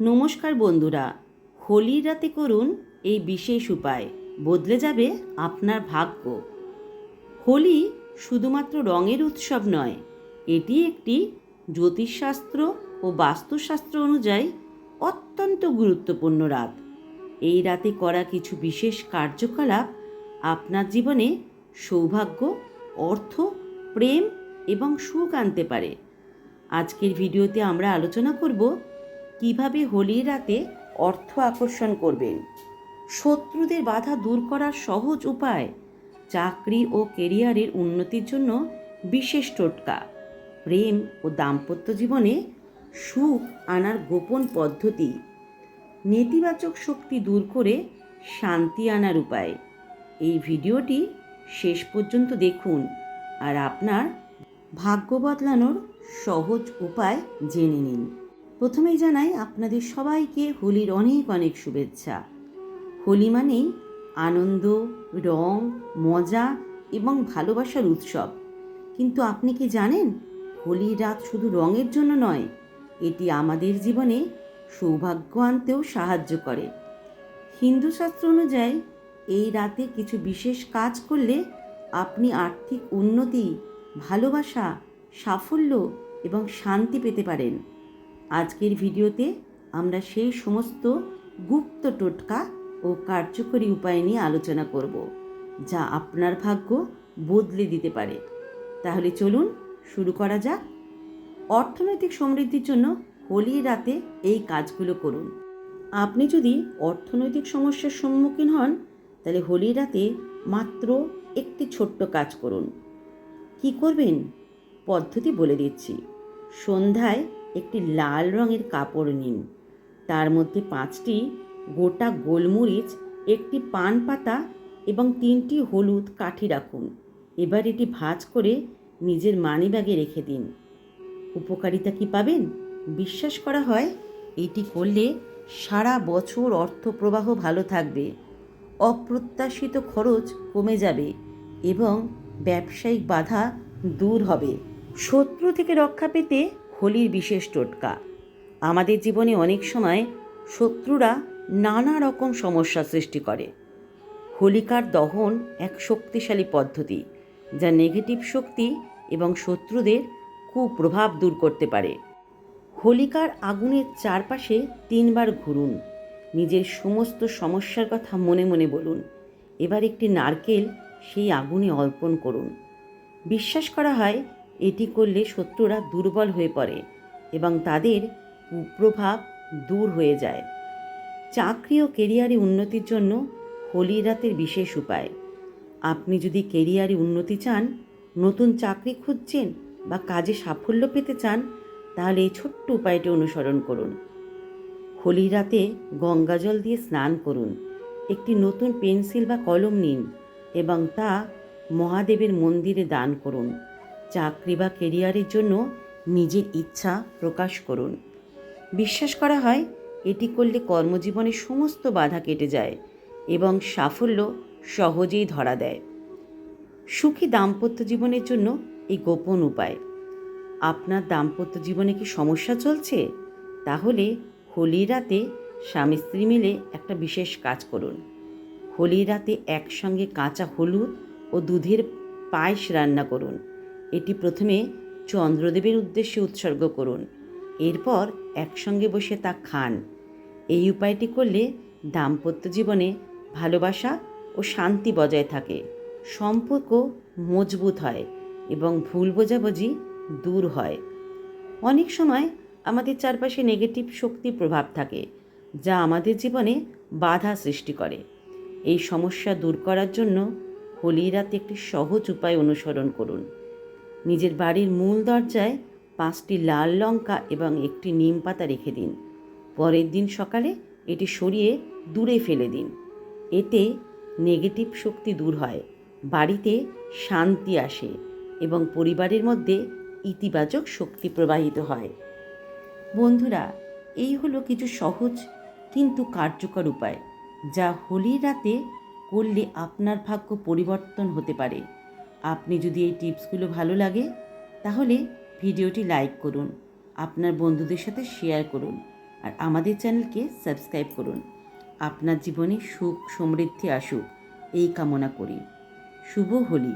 নমস্কার বন্ধুরা, হোলির রাতে করুন এই বিশেষ উপায়। বদলে যাবে আপনার ভাগ্য। হোলি শুধুমাত্র রঙের উৎসব নয়, এটি একটি জ্যোতিষশাস্ত্র ও বাস্তুশাস্ত্র অনুযায়ী অত্যন্ত গুরুত্বপূর্ণ রাত। এই রাতে করা কিছু বিশেষ কার্যকলাপ আপনার জীবনে সৌভাগ্য, অর্থ, প্রেম এবং সুখ আনতে পারে। আজকের ভিডিওতে আমরা আলোচনা করব কীভাবে হোলির রাতে অর্থ আকর্ষণ করবেন? শত্রুদের বাধা দূর করার সহজ উপায় চাকরি ও কেরিয়ারের উন্নতির জন্য বিশেষ টোটকা। প্রেম ও দাম্পত্য জীবনে সুখ আনার গোপন পদ্ধতি। নেতিবাচক শক্তি দূর করে শান্তি আনার উপায়। এই ভিডিওটি শেষ পর্যন্ত দেখুন আর আপনার ভাগ্য বদলানোর সহজ উপায় জেনে নিন। প্রথমেই জানাই আপনাদের সবাইকে হোলির অনেক অনেক শুভেচ্ছা। হোলি মানেই আনন্দ, রং, মজা এবং ভালোবাসার উৎসব। কিন্তু আপনি কি জানেন, হোলির রাত শুধু রঙের জন্য নয়, এটি আমাদের জীবনে সৌভাগ্য আনতেও সাহায্য করে। হিন্দু শাস্ত্র অনুযায়ী, এই রাতে কিছু বিশেষ কাজ করলে আপনি আর্থিক উন্নতি, ভালোবাসা, সাফল্য এবং শান্তি পেতে পারেন। আজকের ভিডিওতে আমরা সেই সমস্ত গুপ্ত টোটকা ও কার্যকরী উপায় নিয়ে আলোচনা করব, যা আপনার ভাগ্য বদলে দিতে পারে। তাহলে চলুন শুরু করা যাক। অর্থনৈতিক সমৃদ্ধির জন্য হোলির রাতে এই কাজগুলো করুন। আপনি যদি অর্থনৈতিক সমস্যার সম্মুখীন হন, তাহলে হোলির রাতে মাত্র একটি ছোট্ট কাজ করুন। কি করবেন? পদ্ধতি বলে দিচ্ছি। সন্ধ্যায় একটি লাল রঙের কাপড় নিন। তার মধ্যে পাঁচটি গোটা গোলমরিচ, একটি পান পাতা এবং তিনটি হলুদ কাঠি রাখুন। এবার এটি ভাঁজ করে নিজের মানিব্যাগে রেখে দিন। উপকারিতা কি পাবেন? বিশ্বাস করা হয়, এটি করলে সারা বছর অর্থ প্রবাহ ভালো থাকবে, অপ্রত্যাশিত খরচ কমে যাবে এবং ব্যবসায়িক বাধা দূর হবে। শত্রু থেকে রক্ষা পেতে হোলির বিশেষ টোটকা। আমাদের জীবনে অনেক সময় শত্রুরা নানা রকম সমস্যা সৃষ্টি করে। হোলিকার দহন এক শক্তিশালী পদ্ধতি, যা নেগেটিভ শক্তি এবং শত্রুদের কুপ্রভাব দূর করতে পারে। হোলিকার আগুনের চারপাশে তিনবার ঘুরুন। নিজের সমস্ত সমস্যার কথা মনে মনে বলুন। এবার একটি নারকেল সেই আগুনে অর্পণ করুন। বিশ্বাস করা হয় এটি করলে শত্রুরা দুর্বল হয়ে পড়ে এবং তাদের কুপ্রভাব দূর হয়ে যায়। চাকরি ও কেরিয়ারে উন্নতির জন্য হোলি রাতের বিশেষ উপায়। আপনি যদি কেরিয়ারে উন্নতি চান, নতুন চাকরি খুঁজছেন বা কাজে সাফল্য পেতে চান, তাহলে এই ছোট্ট উপায়টি অনুসরণ করুন। হোলির রাতে গঙ্গাজল দিয়ে স্নান করুন। একটি নতুন পেন্সিল বা কলম নিন এবং তা মহাদেবের মন্দিরে দান করুন। চাকরি বা কেরিয়ারের জন্য নিজের ইচ্ছা প্রকাশ করুন। বিশ্বাস করা হয়, এটি করলে কর্মজীবনের সমস্ত বাধা কেটে যায় এবং সাফল্য সহজেই ধরা দেয়। সুখী দাম্পত্য জীবনের জন্য এই গোপন উপায়। আপনার দাম্পত্য জীবনে কি সমস্যা চলছে? তাহলে হোলির রাতে স্বামী স্ত্রী মিলে একটা বিশেষ কাজ করুন। হোলির রাতে একসঙ্গে কাঁচা হলুদ ও দুধের পায়েস রান্না করুন। এটি প্রথমে চন্দ্রদেবের উদ্দেশ্যে উৎসর্গ করুন। এরপর একসঙ্গে বসে তা খান। এই উপায়টি করলে দাম্পত্য জীবনে ভালোবাসা ও শান্তি বজায় থাকে, সম্পর্ক মজবুত হয় এবং ভুল বোঝাবুঝি দূর হয়। অনেক সময় আমাদের চারপাশে নেগেটিভ শক্তির প্রভাব থাকে, যা আমাদের জীবনে বাধা সৃষ্টি করে। এই সমস্যা দূর করার জন্য হোলির রাতে একটি সহজ উপায় অনুসরণ করুন। নিজের বাড়ির মূল দরজায় পাঁচটি লাল লঙ্কা এবং একটি নিম পাতা রেখে দিন। পরের দিন সকালে এটি সরিয়ে দূরে ফেলে দিন। এতে নেগেটিভ শক্তি দূর হয়, বাড়িতে শান্তি আসে এবং পরিবারের মধ্যে ইতিবাচক শক্তি প্রবাহিত হয়। বন্ধুরা, এই হলো কিছু সহজ কিন্তু কার্যকর উপায়, যা হোলির রাতে করলে আপনার ভাগ্য পরিবর্তন হতে পারে। আপনি যদি এই টিপসগুলো ভালো লাগে, তাহলে ভিডিওটি লাইক করুন, আপনার বন্ধুদের সাথে শেয়ার করুন, আর আমাদের চ্যানেলকে সাবস্ক্রাইব করুন। আপনার জীবনে সুখ সমৃদ্ধি আসুক, এই কামনা করি। শুভ হোলি।